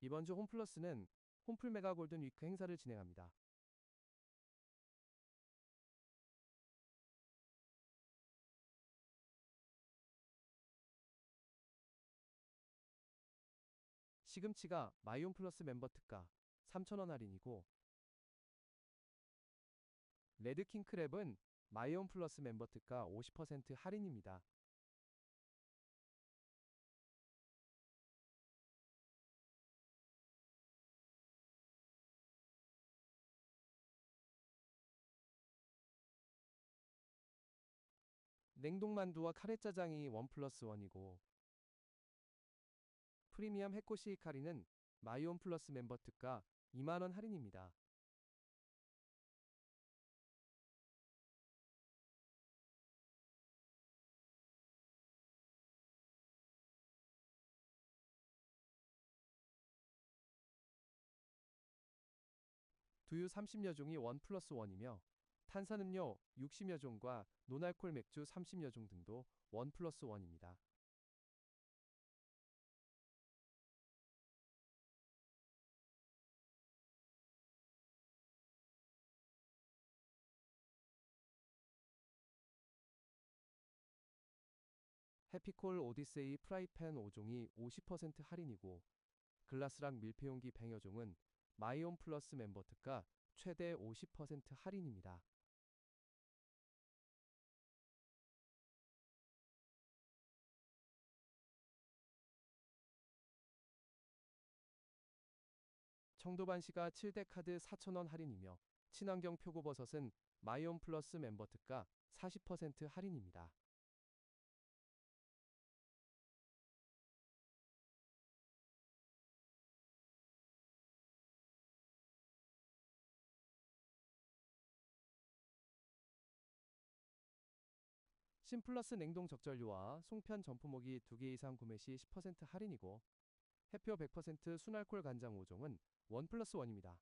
이번 주 홈플러스는 홈플 메가 골든 위크 행사를 진행합니다. 시금치가 마이온 플러스 멤버 특가 3,000원 할인이고 레드킹 크랩은 마이온 플러스 멤버 특가 50% 할인입니다. 냉동만두와 카레짜장이 원 플러스 원이고 프리미엄 해코시 카리는 마이온 플러스 멤버 특가 2만원 할인입니다. 두유 30여 종이 원 플러스 원이며 탄산음료 60여 종과 노알콜 맥주 30여 종 등도 원 플러스 원입니다. 해피콜 오디세이 프라이팬 5종이 50% 할인이고 글라스랑 밀폐용기 100여 종은 마이온 플러스 멤버 특가 최대 50% 할인입니다. 청도반시가 7대 카드 4,000원 할인이며 친환경 표고버섯은 마이온 플러스 멤버 특가 40% 할인입니다. 신플러스 냉동 적절류와 송편 전포목이 2개 이상 구매 시 10% 할인이고 해표 100% 순알콜 간장 5종은 원 플러스 원입니다.